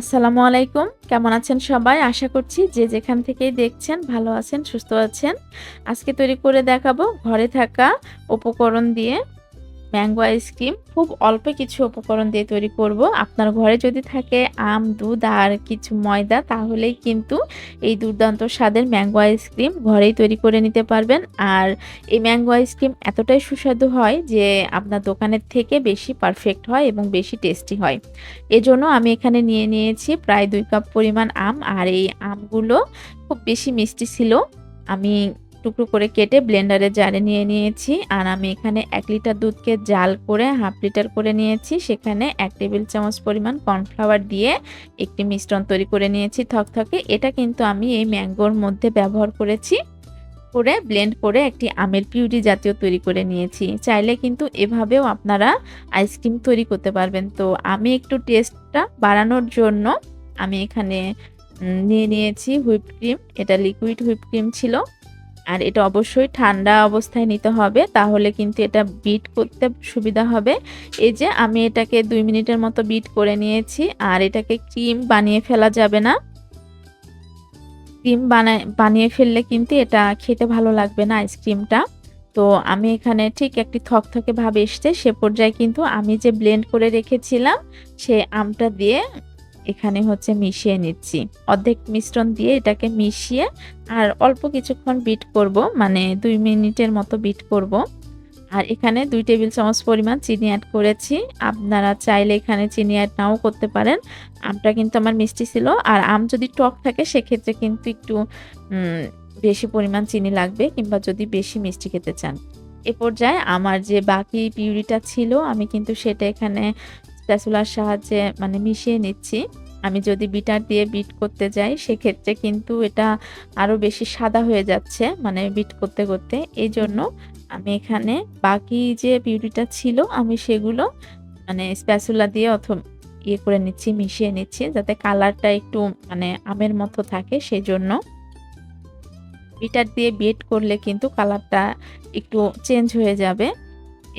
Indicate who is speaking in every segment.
Speaker 1: আসসালামু আলাইকুম। কেমন আছেন সবাই? আশা করছি যে যেখান থেকেই দেখছেন ভালো আছেন, সুস্থ আছেন। আজকে তৈরি করে দেখাবো ঘরে থাকা উপকরণ দিয়ে ম্যাঙ্গো আইসক্রিম খুব অল্প কিছু উপকরণ দিয়ে তৈরি করব। আপনার ঘরে যদি থাকে আম, দুধ আর কিছু ময়দা, তাহলেই কিন্তু এই দুর্দান্ত স্বাদের ম্যাঙ্গো আইসক্রিম ঘরেই তৈরি করে নিতে পারবেন। আর এই ম্যাঙ্গো আইসক্রিম এতটাই সুস্বাদু হয় যে আপনার দোকানের থেকে বেশি পারফেক্ট হয় এবং বেশি টেস্টি হয়। এজন্য আমি এখানে নিয়ে নিয়েছি প্রায় দুই কাপ পরিমাণ আম, আর এই আমগুলো খুব বেশি মিষ্টি ছিল। আমি টুকরো করে কেটে ব্লেন্ডারে জারে নিয়ে নিয়েছি। আর আমি এখানে এক লিটার দুধকে জাল করে, হাফ লিটার করে নিয়েছি। সেখানে এক টেবিল চামচ পরিমাণ কর্নফ্লাওয়ার দিয়ে একটি মিশ্রণ তৈরি করে নিয়েছি থকথকে। এটা কিন্তু আমি এই ম্যাঙ্গোর মধ্যে ব্যবহার করেছি। করে ব্লেন্ড করে একটি আমের পিউরি জাতীয় তৈরি করে নিয়েছি। চাইলে কিন্তু এভাবেও আপনারা আইসক্রিম তৈরি করতে পারবেন। তো আমি একটু টেস্টটা বাড়ানোর জন্য আমি এখানে নিয়ে নিয়েছি হুইপ ক্রিম এটা লিকুইড হুইপ ক্রিম ছিল। আর এটা অবশ্যই ঠান্ডা অবস্থায় নিতে হবে, তাহলে কিন্তু এটা বিট করতে সুবিধা হবে। এই যে আমি এটাকে দুই মিনিটের মতো বিট করে নিয়েছি, আর এটাকে ক্রিম বানিয়ে ফেলা যাবে না। ক্রিম বানায়, বানিয়ে ফেললে কিন্তু এটা খেতে ভালো লাগবে না আইসক্রিমটা তো আমি এখানে ঠিক একটি থকথকে ভাব এসছে, সে পর্যায়ে কিন্তু আমি যে ব্লেন্ড করে রেখেছিলাম, সে আমটা দিয়ে এখানে হচ্ছে মিশিয়ে নিচ্ছি। অর্ধেক মিশ্রণ দিয়ে এটাকে মিশিয়ে আর অল্প কিছুক্ষণ বিট করব মানে দুই মিনিটের মতো বিট করব। আর এখানে দুই টেবিল চামচ পরিমাণ চিনি অ্যাড করেছি। আপনারা চাইলে এখানে চিনি অ্যাড নাও করতে পারেন। আমটা কিন্তু আমার মিষ্টি ছিল। আর আম যদি টক থাকে, সেক্ষেত্রে কিন্তু একটু বেশি পরিমাণ চিনি লাগবে কিংবা যদি বেশি মিষ্টি খেতে চান। এ পর্যায়ে আমার যে বাকি পিউরিটা ছিল, আমি কিন্তু সেটা এখানে স্প্যাচুলার সাহায্যে মানে মিশিয়ে নিচ্ছি। আমি যদি বিটার দিয়ে বিট করতে যাই, সেক্ষেত্রে কিন্তু এটা আরও বেশি সাদা হয়ে যাচ্ছে মানে বিট করতে করতে। এই জন্য আমি এখানে বাকি যে বিউটিটা ছিল, আমি সেগুলো মানে স্প্যাচুলা দিয়ে অথবা ইয়ে করে নিচ্ছি, মিশিয়ে নিচ্ছি, যাতে কালারটা একটু মানে আমের মতো থাকে। সেই জন্য বিটার দিয়ে বিট করলে কিন্তু কালারটা একটু চেঞ্জ হয়ে যাবে।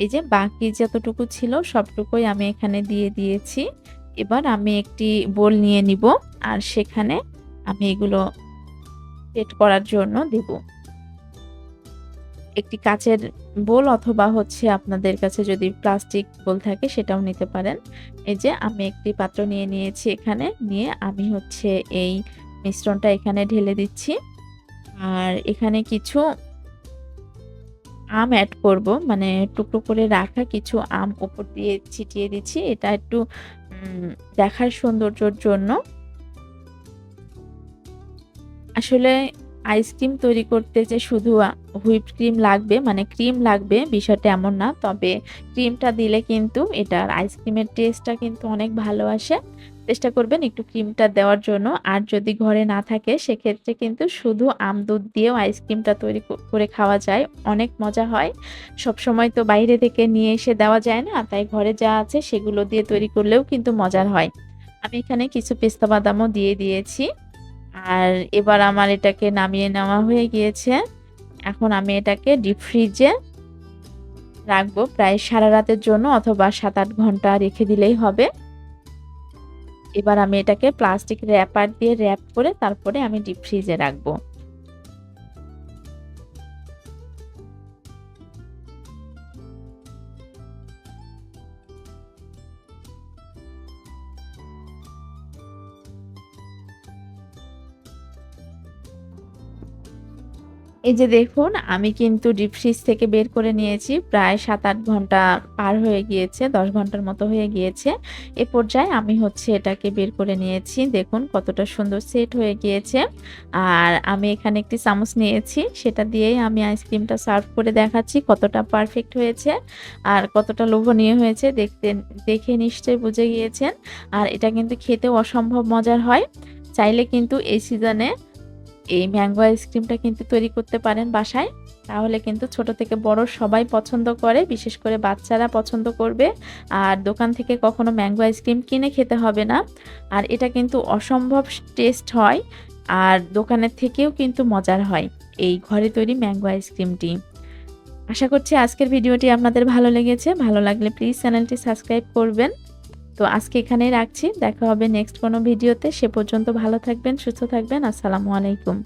Speaker 1: এই যে বাকি যতটুকু ছিল সবটুকুই আমি এখানে দিয়ে দিয়েছি। এবার আমি একটি বোল নিয়ে নিব আর সেখানে আমি এগুলো সেট করার জন্য দেব। একটি কাচের বোল অথবা হচ্ছে আপনাদের কাছে যদি প্লাস্টিক বোল থাকে সেটাও নিতে পারেন। এই যে আমি একটি পাত্র নিয়ে নিয়েছি এখানে, নিয়ে আমি হচ্ছে এই মিশ্রণটা এখানে ঢেলে দিচ্ছি। আর এখানে কিছু আম অ্যাড করব। মানে টুকরো করে রাখা কিছু আম উপর দিয়ে ছিটিয়ে দিচ্ছি। এটা একটু দেখার সৌন্দর্যর জন্য। আসলে আইসক্রিম তৈরি করতে যে শুধু হুইপ ক্রিম লাগবে মানে ক্রিম লাগবে, বিষয়টা এমন না। তবে ক্রিমটা দিলে কিন্তু এটার আইসক্রিমের টেস্টটা কিন্তু অনেক ভালো আসে। চেষ্টা করবেন একটু ক্রিমটা দেওয়ার জন্য। আর যদি ঘরে না থাকে, সেক্ষেত্রে কিন্তু শুধু আম দুধ দিয়েও আইসক্রিমটা তৈরি করে খাওয়া যায়। অনেক মজা হয়। সব সময় তো বাইরে থেকে নিয়ে এসে দেওয়া যায় না। তাই ঘরে যা আছে সেগুলো দিয়ে তৈরি করলেও কিন্তু মজার হয়। আমি এখানে কিছু পেস্তা বাদামও দিয়ে দিয়েছি। আর এবার আমার এটাকে নামিয়ে নেওয়া হয়ে গিয়েছে। এখন আমি এটাকে ডিপ ফ্রিজে রাখব। প্রায় সারা রাতের জন্য অথবা সাত আট ঘণ্টা রেখে দিলেই হবে। এবার আমি এটাকে প্লাস্টিক র্যাপার দিয়ে র্যাপ করে তারপরে আমি ডিপ ফ্রিজে রাখব। এই যে দেখুন, আমি কিন্তু ডিপ ফ্রিজ থেকে বের করে নিয়েছি। প্রায় সাত আট ঘণ্টা পার হয়ে গিয়েছে, দশ ঘণ্টার মতো হয়ে গিয়েছে। এ পর্যায়ে আমি হচ্ছে এটাকে বের করে নিয়েছি। দেখুন কতটা সুন্দর সেট হয়ে গিয়েছে। আর আমি এখানে একটি চামচ নিয়েছি, সেটা দিয়েই আমি আইসক্রিমটা সার্ভ করে দেখাচ্ছি কতটা পারফেক্ট হয়েছে আর কতটা লোভনীয় হয়েছে। দেখতে, দেখে নিশ্চয়ই বুঝে গিয়েছেন। আর এটা কিন্তু খেতেও অসম্ভব মজার হয়। চাইলে কিন্তু এই সিজনে এই ম্যাঙ্গো আইসক্রিমটা কিন্তু তৈরি করতে পারেন বাসায়। তাহলে কিন্তু ছোট থেকে বড় সবাই পছন্দ করে, বিশেষ করে বাচ্চারা পছন্দ করবে। আর দোকান থেকে কখনো ম্যাঙ্গো আইসক্রিম কিনে খেতে হবে না। আর এটা কিন্তু অসম্ভব টেস্ট হয় আর দোকানের থেকেও কিন্তু মজার হয় এই ঘরে তৈরি ম্যাঙ্গো আইসক্রিমটি। আশা করছি আজকের ভিডিওটি আপনাদের ভালো লেগেছে। ভালো লাগলে প্লিজ চ্যানেলটি সাবস্ক্রাইব করবেন। তো আজকে এখানেই রাখছি। দেখা হবে নেক্সট কোনো ভিডিওতে সে পর্যন্ত ভালো থাকবেন, সুস্থ থাকবেন। আসসালামু আলাইকুম।